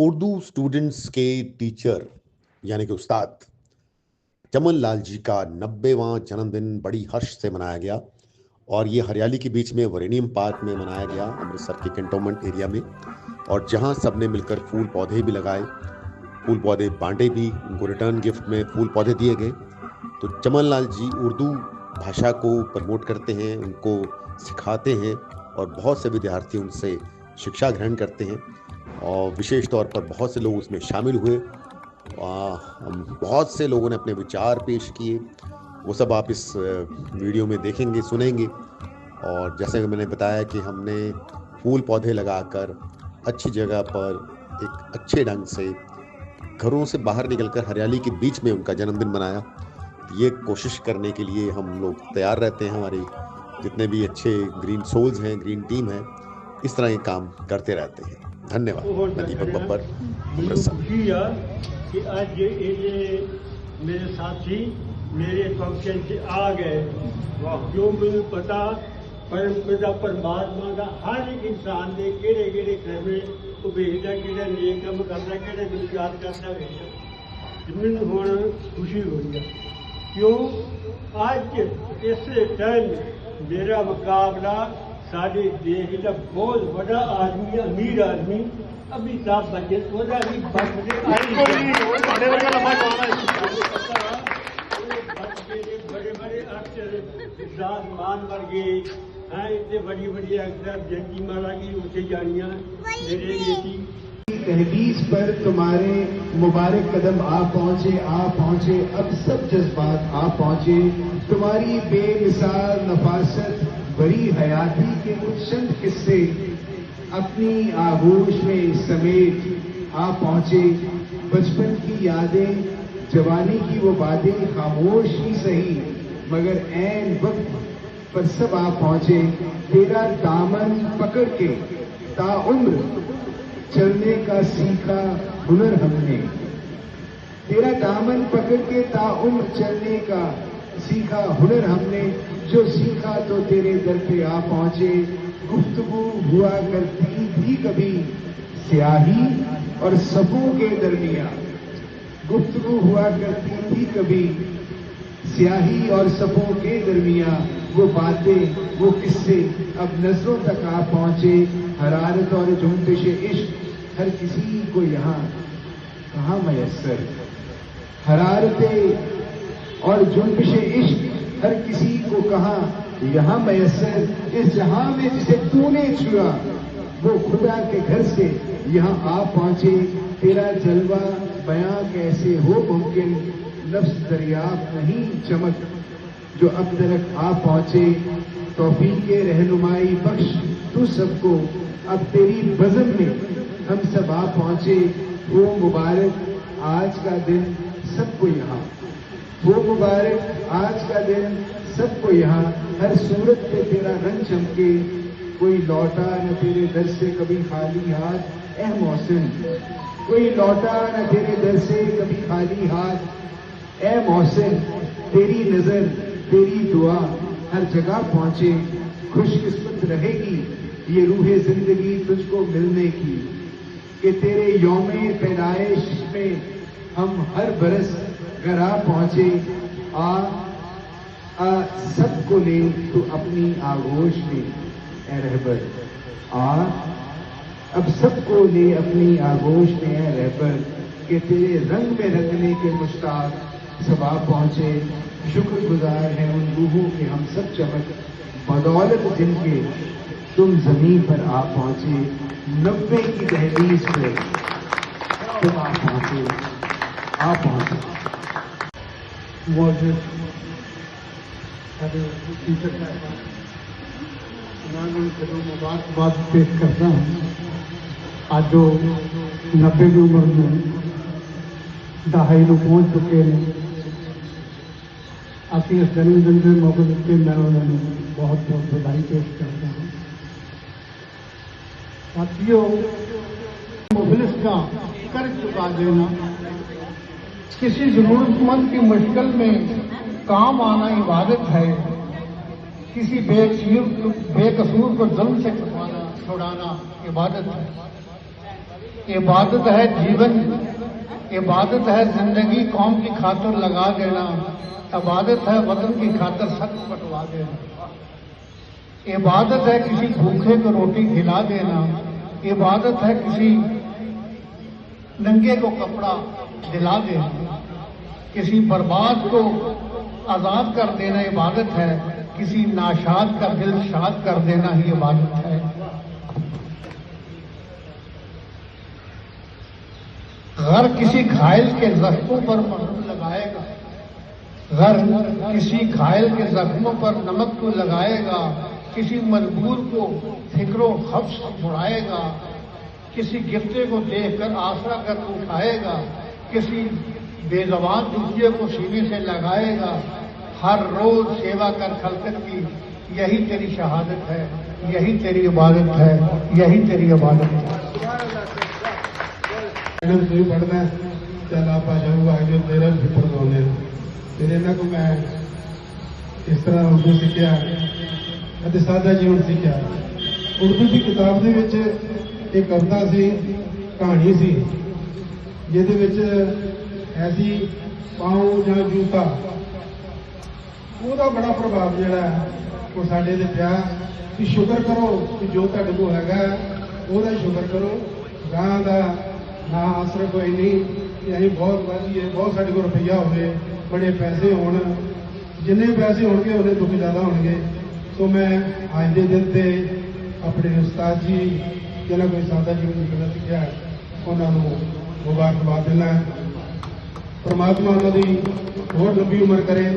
Urdu students کے teacher یعنی کہ استاد چمن لال جی کا نبےواں جنم دن بڑی ہرش سے منایا گیا اور یہ ہریالی کے بیچ میں ورینیم پارک میں منایا گیا امرتسر کے کنٹونمنٹ ایریا میں اور جہاں سب نے مل کر پھول پودے بھی لگائے، پھول پودے بانٹے بھی، ان کو ریٹرن گفٹ میں پھول پودے دیے گئے۔ تو چمن لال جی اردو بھاشا کو پرموٹ کرتے ہیں، ان کو سکھاتے ہیں اور بہت سے ودیارتھی ان سے شکشا گرہن کرتے ہیں۔ اور وشیش طور پر بہت سے لوگ اس میں شامل ہوئے۔ بہت سے لوگوں نے اپنے وچار پیش کیے۔ وہ سب آپ اس ویڈیو میں دیکھیں گے، سنیں گے۔ اور جیسے کہ میں نے بتایا کہ ہم نے پھول پودے لگا کر اچھی جگہ پر ایک اچھے ڈھنگ سے گھروں سے باہر نکل کر ہریالی کے بیچ میں ان کا جنم دن منایا۔ یہ کوشش کرنے کے لیے ہم لوگ تیار رہتے ہیں۔ ہماری جتنے بھی اچھے گرین سولز ہیں، گرین ٹیم ہے، اس طرح یہ کام کرتے رہتے ہیں۔ دھنیہ واد میں دیپک ببر خوشی آج یہ میرے ساتھی، میرے فنکشن سے آ گئے۔ جو مجھے پتا، پرم پتا پرماتما کا ہر ایک انسان نے کہڑے کہڑے کرنے کو بھیجنا کہڑے نیک کام کرنا کہڑے دل یاد کرنا بھیجنا مجھے ہوں خوشی ہوئی سارے دیش کا بہت بڑا آدمی امیر آدمی۔ امیتابھ بچن وہ بڑے بڑے افسر مان گئے ہیں اتنے بڑی بڑی اکثر جنگی مارا کی اسے جانیاں۔ میرے بیٹی۔ تحریر پر تمہارے مبارک قدم آ پہنچے آ پہنچے۔ اب سب جذبات آ پہنچے۔ تمہاری بے مثال نفاست بڑی حیاتی کے کچھ چند قصے اپنی آگوش میں سمیت آ پہنچے۔ بچپن کی یادیں، جوانی کی وہ باتیں خاموش ہی سہی، مگر این وقت پر سب آ پہنچے۔ تیرا دامن پکڑ کے، تا عمر چلنے کا سیکھا ہنر ہم نے۔ تیرا دامن پکڑ کے، تا عمر چلنے کا سیکھا ہنر ہم نے، جو سیکھا تو تیرے در پہ آ پہنچے۔ گفتگو ہوا کرتی بھی کبھی سیاہی اور سبوں کے درمیان۔ گفتگو ہوا کرتی بھی کبھی سیاہی اور سبوں کے درمیان۔ وہ باتیں، وہ قصے اب نظروں تک آ پہنچے۔ حرارت اور جھمپش عشق ہر کسی کو یہاں کہاں میسر۔ حرارتیں اور جنبش عشق ہر کسی کو کہا، یہاں میسر اس جہاں میں جسے تو نے چھڑا وہ خدا کے گھر سے یہاں آ پہنچے۔ تیرا جلوہ بیاں کیسے ہو ممکن؟ لفظ دریافت نہیں چمک۔ جو اب تک آ پہنچے، توفیق رہنمائی بخش تو سب کو۔ اب تیری بزن میں ہم سب آ پہنچے۔ وہ مبارک، آج کا دن سب کو یہاں۔ وہ مبارک آج کا دن سب کو یہاں ہر صورت پہ تیرا رنگ چمکے، کوئی لوٹا نہ تیرے در سے کبھی خالی ہاتھ اہ محسن، کوئی لوٹا نہ تیرے در سے کبھی خالی ہاتھ، اے محسن، تیری نظر، تیری دعا ہر جگہ پہنچے، خوش قسمت رہے گی یہ روح زندگی تجھ کو ملنے کی کہ تیرے یوم پیدائش میں ہم ہر برس گھر آ پہنچے آ، سب کو لے تو اپنی آگوش میں اے رہبر۔ آ اب سب کو لے اپنی آگوش میں اے رہبر، کہ تیرے رنگ میں رنگنے کے مشتاق سب آ پہنچے۔ شکر گزار ہیں ان روحوں کے ہم سب چمک، بدولت جن کے تم زمین پر آ پہنچے۔ نبے کی دہلیز پہ تم آ پہنچے۔ آ پہنچے۔ معزز ٹیچر میں مبارکباد پیش کرتا ہوں. آج جو نبے کی عمر میں دہائی لوگ پہنچ چکے ہیں آپ اس جنم دن کے موقع کے میں انہوں نے بہت بہت بدائی پیش کرتا ہوں. ساتھیوں مفلس کا کر چکا دینا کسی ضرورت مند کی مشکل میں کام آنا عبادت ہے، کسی بے بے قصور کو ظلم سے چھپانا چھوڑانا عبادت ہے۔ عبادت ہے جیون، عبادت ہے زندگی، قوم کی خاطر لگا دینا، عبادت ہے وطن کی خاطر سخت پٹوا دینا۔ عبادت ہے کسی بھوکے کو روٹی کھلا دینا، عبادت ہے کسی ننگے کو کپڑا دلا دے۔ کسی برباد کو آزاد کر دینا عبادت ہے، کسی ناشاد کا دل شاد کر دینا ہی عبادت ہے۔ غر کسی گھائل کے زخموں پر مرم لگائے گا۔ غر کسی گھائل کے زخموں پر نمک کو لگائے گا۔ کسی مجبور کو فکر و حفظ بڑھائے گا۔ کسی گرتے کو دیکھ کر آسرا کر اٹھائے گا۔ کسی بے زبان دوسرے کو سینے سے لگائے گا، ہر روز سیوا کر خلقت کی، یہی تیری شہادت ہے، یہی تیری عبادت ہے، یہی تیری عبادت ہے۔ پڑھنا چل آپ تیرہ بھی پڑھ تیرے نہ کو میں اس طرح اردو سیکھا ਅਤੇ ਸਾਦਾ ਜੀਵਨ سیکھا اردو کی کتاب ਦੇ ਵਿੱਚ ਇੱਕ ਕਵਿਤਾ ਸੀ ਕਹਾਣੀ ਜਿਹਦੇ ਵਿੱਚ ਐਸੀ ਪਾਉ ਜਾਂ ਜੂਤਾ ਉਹਦਾ ਬੜਾ ਪ੍ਰਭਾਵ ਜਿਹੜਾ ਹੈ, ਉਹ ਸਾਡੇ ਤੇ ਪਿਆ ਕਿ ਸ਼ੁਕਰ ਕਰੋ ਕਿ ਜੋ ਤੁਹਾਡੇ ਕੋਲ ਹੈਗਾ ਉਹਦਾ ਹੀ ਸ਼ੁਕਰ ਕਰੋ। ਗਾਂ ਦਾ ਨਾ ਆਸਰਾ ਕੋਈ ਨਹੀਂ ਕਿ ਅਸੀਂ ਬਹੁਤ ਵਧੀਆ ਬਹੁਤ ਸਾਡੇ ਕੋਲ ਰੁਪਈਆ ਹੋਵੇ ਬੜੇ ਪੈਸੇ ਹੋਣ। ਜਿੰਨੇ ਪੈਸੇ ਹੋਣਗੇ ਉਹਨੇ ਦੁੱਖ ਜ਼ਿਆਦਾ ਹੋਣਗੇ। ਸੋ ਮੈਂ ਅੱਜ ਦੇ ਦਿਨ ਤੇ ਆਪਣੇ ਉਸਤਾਦ ਜੀ ਜਿਹੜਾ ਕੋਈ ਸਾਦਾ ਜੀਵਨ ਨਿਕਲਣਾ ਸਿੱਖਿਆ ਉਹਨਾਂ ਨੂੰ بار دینا ہے پرماتا بھی بہت لمبی عمر کرے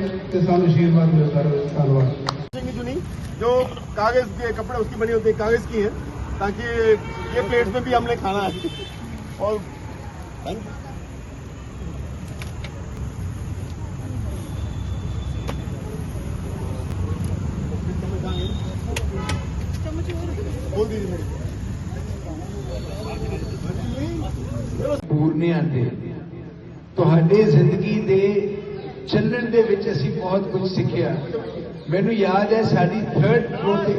سال آشیرواد ملتا ہے جو کاغذ کے کپڑے اس کی بنی ہوتے ہیں کاغذ کی ہیں تاکہ یہ پلیٹ میں بھی ہم نے کھانا ہے اور ਪੂਰਨਿਆਂ ਤੇ ਤੁਹਾਡੇ ਜ਼ਿੰਦਗੀ ਦੇ ਚੱਲਣ ਦੇ ਵਿੱਚ ਅਸੀਂ ਬਹੁਤ ਕੁਝ ਸਿੱਖਿਆ। ਮੈਨੂੰ ਯਾਦ ਹੈ ਸਾਡੀ 3rd ਫਲੋਰ ਤੇ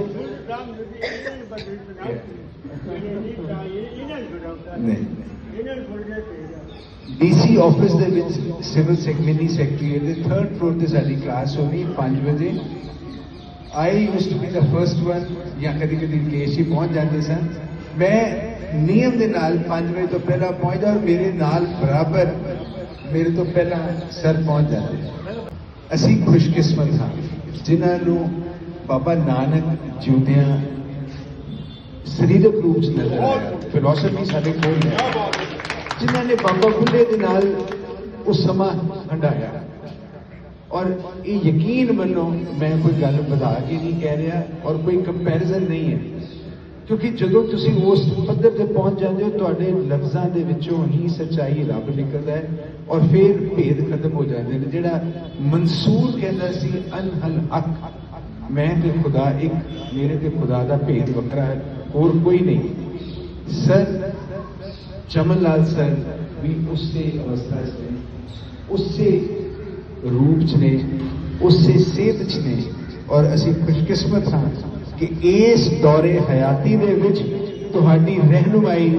ਨਹੀਂ। ਡੀਸੀ ਆਫਿਸ ਦੇ ਵਿੱਚ ਸਿਵਲ ਸੈਕਟਰੀ ਸੈਕਟਰੀ ਦੇ 3rd ਫਲੋਰ ਤੇ ਸਾਡੀ ਕਲਾਸ ਹੋਣੀ 5 ਵਜੇ। I used to be the first one ਜਾਂ ਕਦੀ ਕਦੀ ਹੀ ਪਹੁੰਚ ਜਾਂਦੇ ਸਨ ਮੈਂ ਨਿਯਮ ਦੇ ਨਾਲ 5 ਵਜੇ ਤੋਂ ਪਹਿਲਾਂ ਪਹੁੰਚਦਾ ਔਰ ਮੇਰੇ ਨਾਲ ਬਰਾਬਰ ਮੇਰੇ ਤੋਂ ਪਹਿਲਾਂ ਸਰ ਪਹੁੰਚ ਜਾਂਦੇ ਅਸੀਂ ਖੁਸ਼ਕਿਸਮਤ ਹਾਂ ਜਿਨ੍ਹਾਂ ਨੂੰ ਬਾਬਾ ਨਾਨਕ ਜਿਉਂਦਿਆਂ ਸਰੀਰਕ ਰੂਪ ਚ ਨਜ਼ਰ ਆਇਆ ਫਿਲਾਸਫੀ ਸਾਡੇ ਕੋਲ ਹੈ ਜਿਨ੍ਹਾਂ ਨੇ ਬਾਬਾ ਬੁੱਲੇ ਦੇ ਨਾਲ ਉਹ ਸਮਾਂ ਹੰਡਾਇਆ ਔਰ ਇਹ ਯਕੀਨ ਮੰਨੋ ਮੈਂ ਕੋਈ ਗੱਲ ਵਧਾ ਕੇ ਨਹੀਂ ਕਹਿ ਰਿਹਾ ਔਰ ਕੋਈ ਕੰਪੈਰੀਜ਼ਨ ਨਹੀਂ ਹੈ ਕਿਉਂਕਿ ਜਦੋਂ ਤੁਸੀਂ ਉਸ ਪੱਧਰ ਤੇ ਪਹੁੰਚ ਜਾਂਦੇ ਹੋ ਤੁਹਾਡੇ ਲਫ਼ਜ਼ਾਂ ਦੇ ਵਿੱਚੋਂ ਹੀ ਸੱਚਾਈ ਰੱਬ ਨਿਕਲਦਾ ਹੈ ਔਰ ਫਿਰ ਭੇਦ ਖਤਮ ਹੋ ਜਾਂਦੇ ਨੇ ਜਿਹੜਾ ਮਨਸੂਰ ਕਹਿੰਦਾ ਸੀ ਅਨਹਲ ਅਕ ਮੈਂ ਤੇ ਖੁਦਾ ਇੱਕ ਮੇਰੇ ਤੇ ਖੁਦਾ ਦਾ ਭੇਦ ਵੱਖਰਾ ਹੈ ਹੋਰ ਕੋਈ ਨਹੀਂ ਸਰ ਚਮਨ ਲਾਲ ਸਰ ਵੀ ਉਸੇ ਅਵਸਥਾ 'ਚ ਨੇ ਉਸੇ ਰੂਪ 'ਚ ਨੇ ਉਸੇ ਸਿਹਤ 'ਚ ਨੇ ਔਰ ਅਸੀਂ ਖੁਸ਼ਕਿਸਮਤ ਹਾਂ ਕਿ ਇਸ ਦੌਰੇ ਹਯਾਤੀ ਦੇ ਵਿੱਚ ਤੁਹਾਡੀ ਰਹਿਨੁਮਾਈ,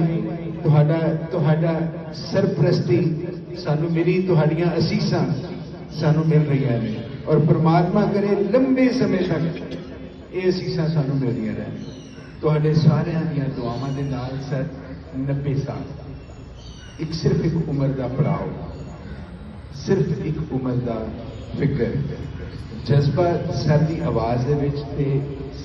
ਤੁਹਾਡਾ ਤੁਹਾਡਾ ਸਰਪ੍ਰਸਤੀ ਸਾਨੂੰ ਮਿਲੀ, ਤੁਹਾਡੀਆਂ ਅਸੀਸਾਂ ਸਾਨੂੰ ਮਿਲ ਰਹੀਆਂ ਨੇ। ਔਰ ਪ੍ਰਮਾਤਮਾ ਕਰੇ ਲੰਬੇ ਸਮੇਂ ਤੱਕ ਇਹ ਅਸੀਸਾਂ ਸਾਨੂੰ ਮਿਲਦੀਆਂ ਰਹਿਣ। ਤੁਹਾਡੇ ਸਾਰਿਆਂ ਦੀਆਂ ਦੁਆਵਾਂ ਦੇ ਨਾਲ ਸਰ 90 ਸਾਲ। ਇੱਕ ਸਿਰਫ ਇੱਕ ਉਮਰ ਦਾ ਪੜਾਓ, ਸਿਰਫ ਇੱਕ ਉਮਰ ਦਾ ਫਿਕਰ। ਜਜ਼ਬਾ ਸਾਡੀ ਆਵਾਜ਼ ਦੇ ਵਿੱਚ ਤੇ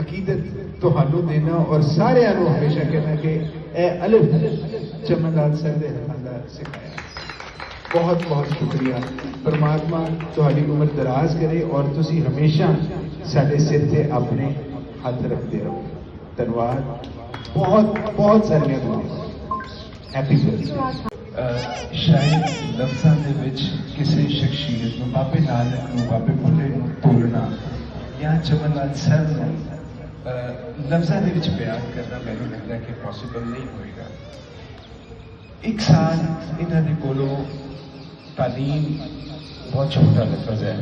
عقیدت تہانوں دینا اور سارے نو ہمیشہ کہنا کہ اے الف چمن لال سر دے سکھایا بہت بہت شکریہ۔ پرماتما تہاڈی عمر دراز کرے اور تسی ہمیشہ سارے سر سے اپنے ہاتھ رکھتے رہو۔ دنواد بہت بہت سارے دعائیں ہیپی برتھ شاید لفظوں کے کسی شخصیت بابے نانک بابے بھولے بولنا یا چمن لال سر لفظہ کے بیان کرنا مجھے لگتا کہ پوسیبل نہیں ہوئے گا ایک سال انہوں نے کولو تعلیم بہت چھوٹا لفظ ہے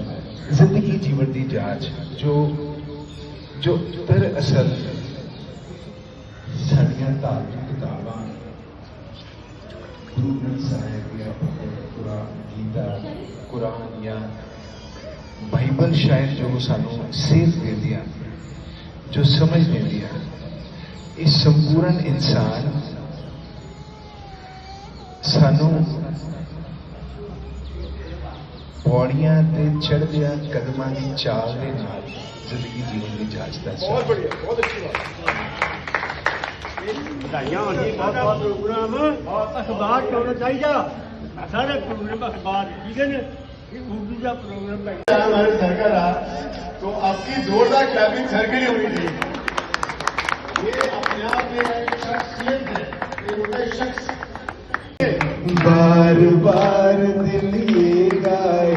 زندگی جیون کی جانچ جو جو دراصل سڈیا تعلیم کتابان گرو گرنتھ صاحب یا قرآن گیتا قرآن یا بائبل شاید جو سانوں سیف دیا جو سمجھ نہیں دیا اس سمپورن انسان سانو پوڑیاں تے چڑھدیا قدمہ کی چال کے نال زندگی جیون کی جانچتا سارے پروگرام اخبار اردو کا پروگرام تو اصلی زوردار کیبنگ گھر کے لیے یہ اپنے آپ میں شخص۔ بار بار دل یہ گائے،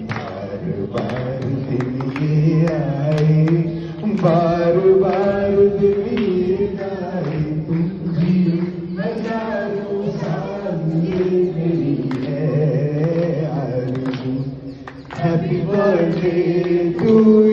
بار بار دل یہ آئے، بار birthday to you.